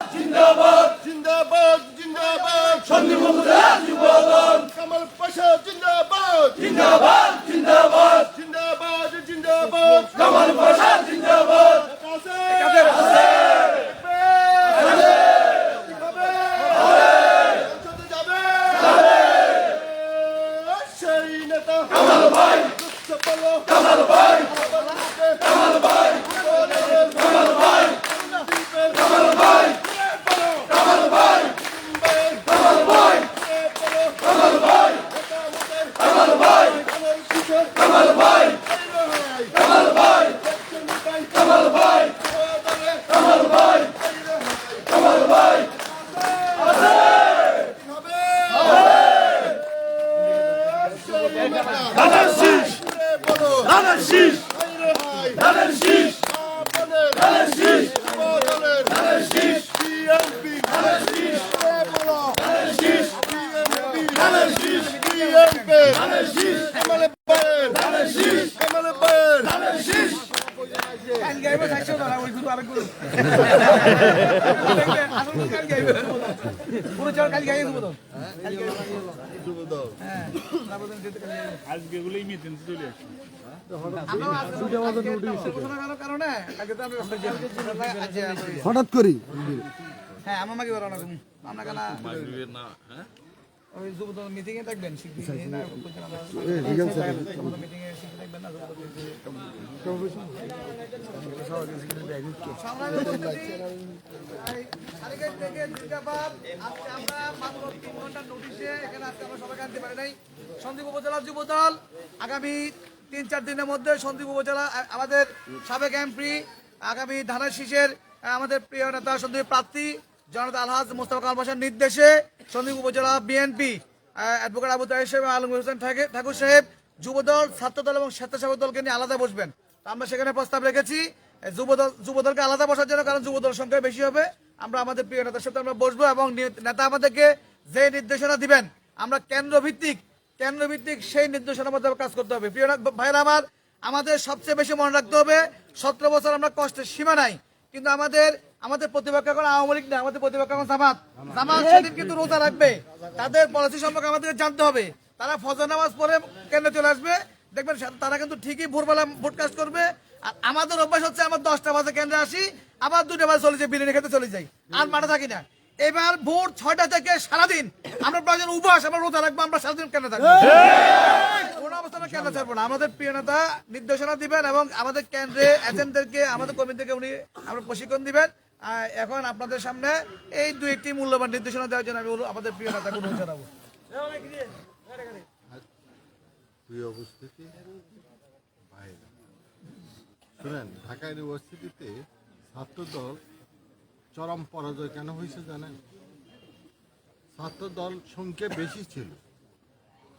জিন্দাবাদ। জিন্দাবাদ জিন্দাবাদ। সন্দীপ উপজেলা যুবদল কামাল পাশা জিন্দাবাদ। জিন্দাবাদ জিন্দাবাদ। জিন্দাবাদ জিন্দাবাদ। কামাল পাশা জিন্দাবাদ। কামাল ভাই। কামাল ভাই। কামাল ভাই। আজকে মিটিং চলে আসছে হঠাৎ করি হ্যাঁ আমার মাকে বলো না তুমি। আমরা কেন মিটিং এ থাকবেন মিটিং সন্দীপ উপজেলার যুব দল, আগামী তিন চার দিনের মধ্যে সন্দীপ উপজেলা আমাদের সাবেক এমপি আগামী ধানের শীষের আমাদের প্রিয় নেতা সন্দীপ প্রার্থী জনতা আলহাজ মোস্তফা কামাল নির্দেশে সন্দীপ উপজেলা বিএনপি অ্যাডভোকেট আবু তাহেব সাহেব আলমগীর হোসেন ঠাকুর সাহেব যুবদল, ছাত্রদল এবং স্বেচ্ছাসেবক দলকে নিয়ে আলাদা বসবেন। আমরা সেখানে প্রস্তাব রেখেছি যুবদল যুবদলকে আলাদা বসার জন্য, কারণ যুবদল সংখ্যা বেশি হবে। আমরা আমাদের প্রিয় নেতার সাথে আমরা বসবো এবং নেতা আমাদেরকে যে নির্দেশনা দিবেন, আমরা কেন্দ্র ভিত্তিক কেন্দ্র ভিত্তিক সেই নির্দেশনা মধ্যে কাজ করতে হবে। প্রিয় ভাইরা আমার, আমাদের সবচেয়ে বেশি মনে রাখতে হবে, সতেরো বছর আমরা কষ্টের সীমা নাই, কিন্তু আমাদের আমাদের প্রতিপক্ষ এখন আওয়ামী লীগ না আমাদের প্রতিপক্ষ এখন জামাত। জামাত কিন্তু রোজা রাখবে। তাদের পলিসি সম্পর্কে আমাদের জানতে হবে। তারা ফজর নামাজ পড়ে কেন্দ্রে চলে আসবে। দেখবেন তারা কিন্তু ঠিকই ভোরবেলা ভোট কাজ করবে। আর আমাদের অভ্যাস হচ্ছে আমরা দশটা বাজে কেন্দ্রে আসি আবার দুটা বাজে চলে যাই বিরিয়ানি খেতে চলে যাই। আর মাঠে থাকি না। এবার ভোর ছয়টা থেকে সারাদিন আমরা প্রয়োজন উপবাস আমরা রোজা রাখব আমরা সারাদিন কেন্দ্রে থাকব। কোন অবস্থানে কেন্দ্র ছাড়বো না। আমাদের প্রিয় নেতা নির্দেশনা দিবেন এবং আমাদের কেন্দ্রে এজেন্টদেরকে আমাদের কর্মীদেরকে উনি আমরা প্রশিক্ষণ দিবেন। এখন আপনাদের সামনে এই দুই একটি মূল্যবান নির্দেশনা দেওয়ার জন্য আমি আমাদের প্রিয় নেতাকে অনুরোধ জানাব। প্রিয় উপস্থিতি? ভাইরা শুনেন, ঢাকা ইউনিভার্সিটিতে ছাত্রদল চরম পরাজয় কেন হয়েছে জানেন? ছাত্রদল সংখ্যা বেশি ছিল,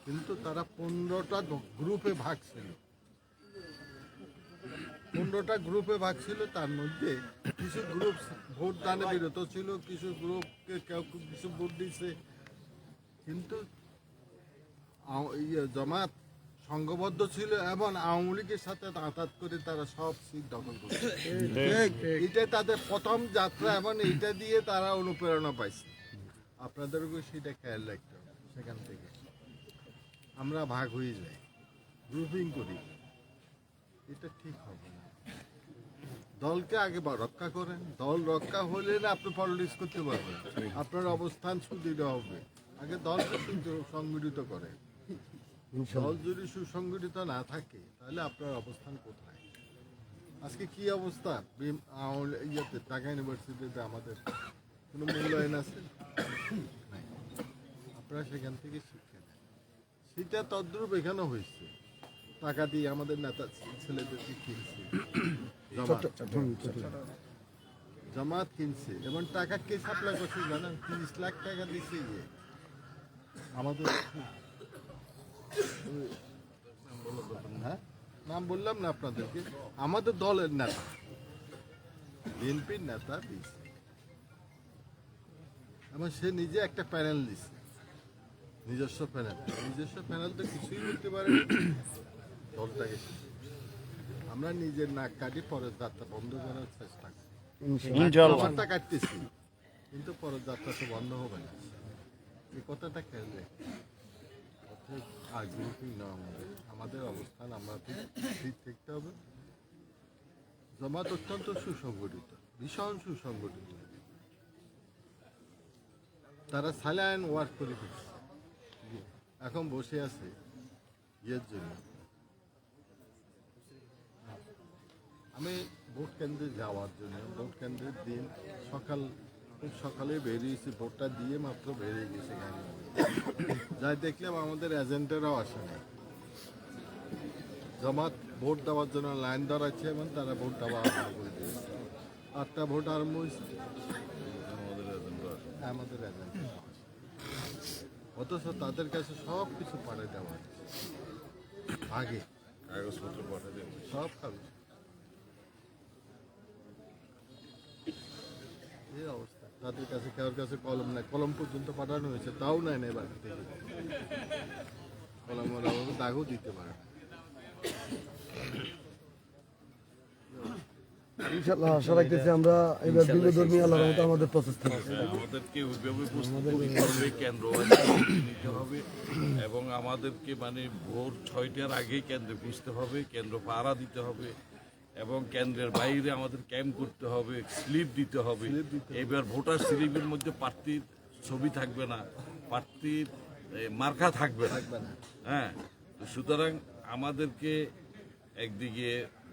কিন্তু তারা পনেরোটা গ্রুপে ভাগ ছিল। পনেরোটা গ্রুপে ভাগ ছিল, তার মধ্যে কিছু গ্রুপ ভোট দানে বিরত ছিল, কিছু গ্রুপকে কেউ কিছু ভোট দিছে কিন্তু ইয়ে জামাত সংঘবদ্ধ ছিল এবং আওয়ামী লীগের সাথে আঘাত করে তারা সব সিট দখল করছে। এটা তাদের প্রথম যাত্রা এবং এটা দিয়ে তারা অনুপ্রেরণা পাইছে। আপনাদেরকে সেটা খেয়াল রাখতে হবে সেখান থেকে। আমরা ভাগ হয়ে যাই গ্রুপিং করি। এটা ঠিক হবে না। দলকে আগে বা- রক্ষা করেন। দল রক্ষা হলে না আপনি পলিটিক্স করতে পারবেন। আপনার অবস্থান সুদৃঢ় হবে। আগে দলকে সংগঠিত করে দল যদি সুসংগঠিত না থাকে তাহলে আপনার অবস্থান কোথায়? আজকে কি অবস্থা? ইয়েতে ঢাকা ইউনিভার্সিটিতে আমাদের কোনো মূল্যায়ন আছে? আপনারা সেখান থেকে শিক্ষা নেন। সেটা তদ্রূপ এখানে হয়েছে। টাকা দিয়ে আমাদের নেতা ছেলেদেরকে কিনছে। জামাত। জামাত কিনছে। এবং টাকা কে সাপ্লাই করছে জানেন? তিরিশ লাখ টাকা দিছে ইয়ে আমাদের হ্যাঁ? নাম বললাম না আপনাদেরকে। আমাদের দলের নেতা। বিএনপির নেতা দিয়েছে এবং সে নিজে একটা প্যানেল দিছে। নিজস্ব প্যানেল। নিজস্ব প্যানেল তো কিছুই করতে পারে দলটাকে। আমরা নিজের নাক কাটি পরের যাত্রা বন্ধ করার চেষ্টা করি। কাটতেছি। কিন্তু পরের যাত্রা তো বন্ধ হবে না। এই কথাটা কেন্দ্রে আর গ্রুপিং না আমাদের। আমাদের অবস্থান, আমরা ঠিক ঠিক থাকতে হবে। জামাত অত্যন্ত সুসংগঠিত, ভীষণ সুসংগঠিত। তারা সাইলেন্ট ওয়ার্ক করে দিচ্ছে এখন বসে আছে ইয়ের জন্য। আমি ভোট কেন্দ্রে যাওয়ার জন্য, ভোট কেন্দ্রের দিন সকাল সকালে বেরিয়েছি ভোটটা দিয়ে মাত্র বেরিয়ে গেছে গাড়ি যাই দেখলাম আমাদের এজেন্টেরাও আসে না জমাত ভোট দেওয়ার জন্য লাইন দাঁড়াচ্ছে এবং তারা ভোট দেওয়া আরম্ভ করে দিয়েছে। আটটা ভোট আরম্ভ হয়েছে। আমাদের এজেন্ট অথচ তাদের কাছে সব কিছু পাঠিয়ে দেওয়া আগে। কাগজপত্র পাঠিয়ে দেবো সব কাগজ এই অবস্থা তাদের কাছে কারোর কাছে কলম নাই কলম পর্যন্ত পাঠানো হয়েছে তাও নেয় না বাকি থেকে কলমের অভাবে দাগও দিতে পারে না। ইনশাল্লাহ আশা রাখতেছি আমরা এবার বিন্দু আল্লাহর মতো আমাদের প্রচেষ্টা আমাদেরকে হবে কেন্দ্র নিতে হবে। এবং আমাদেরকে মানে ভোর ছয়টার আগেই কেন্দ্রে বুঝতে হবে কেন্দ্র পাহারা দিতে হবে। এবং কেন্দ্রের বাইরে আমাদের ক্যাম্প করতে হবে স্লিপ দিতে হবে। এবার ভোটার স্লিপের মধ্যে প্রার্থীর ছবি থাকবে না প্রার্থীর মার্কা থাকবে না। হ্যাঁ তো সুতরাং আমাদেরকে একদিকে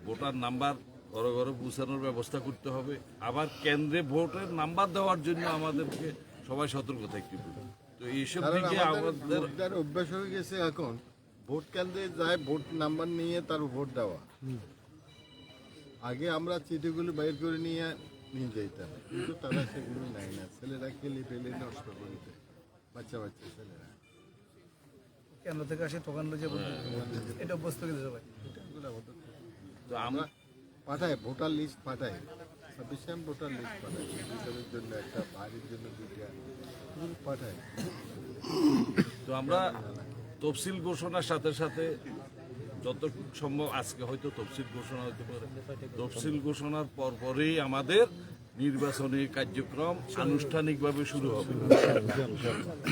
ভোটার নাম্বার ঘরে ঘরে পৌঁছানোর ব্যবস্থা করতে হবে আবার কেন্দ্রে ভোটের নাম্বার দেওয়ার জন্য আমাদেরকে সবাই সতর্ক থাকতে হবে। তো এইসব দিকে আমাদের অভ্যাস হয়ে গেছে এখন। ভোট কেন্দ্রে যায় ভোট নাম্বার নিয়ে তার ভোট দেওয়া। আগে আমরা চিঠিগুলো বাইর করে নিয়ে নিয়ে যেতাম কিন্তু তারা সেগুলো নেয় না। ছেলেরা খেলে ফেলে নষ্ট করে দেয় বাচ্চা বাচ্চা ছেলেরা। কেন্দ্র থেকে আসে? টোকান লজে এটা অভ্যস্ত সবাই। আমাদের তো আমরা পাঠায় voter list sufficient voter list ভিতরের জন্য একটা বাড়ির জন্য দুইটা তো আমরা তফসিল ঘোষণার সাথে সাথে যত সম্ভব আজকে হয়তো তফসিল ঘোষণা হতে পারে। তফসিল ঘোষণার পরপরেই আমাদের নির্বাচনী কার্যক্রম আনুষ্ঠানিকভাবে শুরু হবে।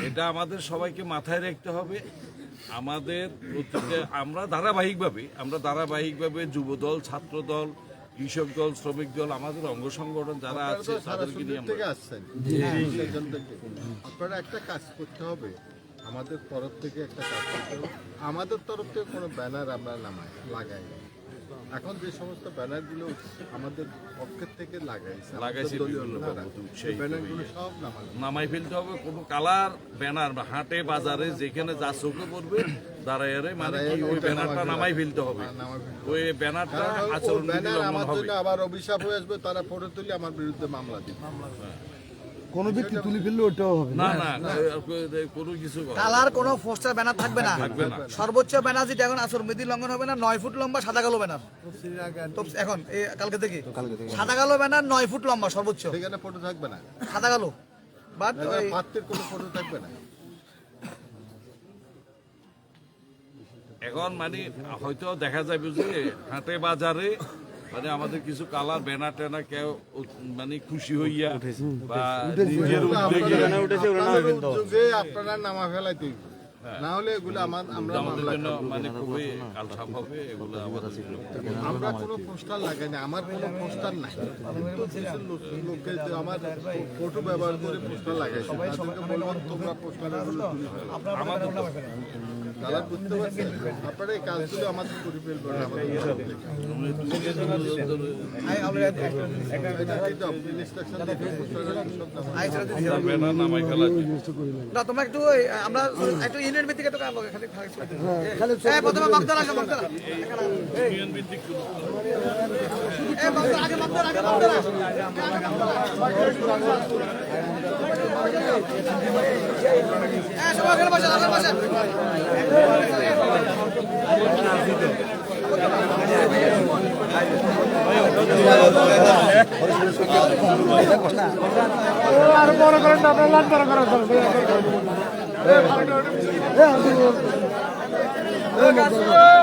এটা আমাদের সবাইকে মাথায় রাখতে হবে। আমাদের প্রতিটা আমরা ধারাবাহিকভাবে আমরা ধারাবাহিকভাবে যুবদল ছাত্রদল কৃষক দল শ্রমিক দল আমাদের অঙ্গ সংগঠন যারা আছে তাদেরকে নিয়ে আমরা। আপনারা একটা কাজ করতে হবে। আমাদের তরফ থেকে একটা কাজ করতে আমাদের তরফ থেকে কোনো ব্যানার আমরা নামাই লাগাই এখন যে সমস্ত ব্যানারগুলো আমাদের পক্ষের থেকে লাগাইছে ব্যানারগুলো সব নামাই। নামাই ফেলতে হবে কোনো কালার ব্যানার বা হাটে বাজারে যেখানে যা চোখে পড়বে দাঁড়ায় মানে ওই ব্যানারটা নামাই নামাই ফেলতে হবে। নামাই ওই ব্যানারটা কারণ ওই আচরণ ব্যানার আমার জন্য আবার অভিশাপ হয়ে আসবে তারা ফটো তুলে আমার বিরুদ্ধে মামলা দিবে। কোনো ব্যক্তি তুলে ফেললে ওটাও হবে না। না কোনো কিছু কালার কোনো পোস্টার ব্যানার থাকবে না। সর্বোচ্চ ব্যানার যেটা এখন আসর বিধি লঙ্ঘন হবে না নয় ফুট লম্বা সাদা কালো ব্যানার। এখন কালকে থেকে। সাদা কালো ব্যানার নয় ফুট লম্বা সর্বোচ্চ। সেখানে ফটো থাকবে না? সাদা কালো। বাট পাত্রের কোনো ফটো থাকবে না? এখন মানে হয়তো দেখা যাবে যে হাটে বাজারে মানে আমাদের কিছু কালার ব্যানার ট্যানার কেউ মানে খুশি হইয়া বা নিজের উদ্যোগে আপনারা নামা ফেলাই তুই না হলে এগুলো আমার আমরা আমাদের জন্য মানে খুবই কালসাপ হবে এগুলো আমাদের আমরা কোনো পোস্টার লাগাই না আমার কোনো পোস্টার নাই। কিন্তু কিছু লোক- লোকে যে আমার ফটো ব্যবহার করে পোস্টার লাগাইছে তাদেরকে বলব তোমরা পোস্টারেরগুলো তারা বুঝতে পারছেন? আপনারা এই কাজগুলো আমাদের করে ফেলবেন। না তোমরা একটু আমরা একটু ইউনিয়ন ভিত্তিক এই প্রথমে আর বড় করেন না আপনার লাভ বড় করেন Let's go.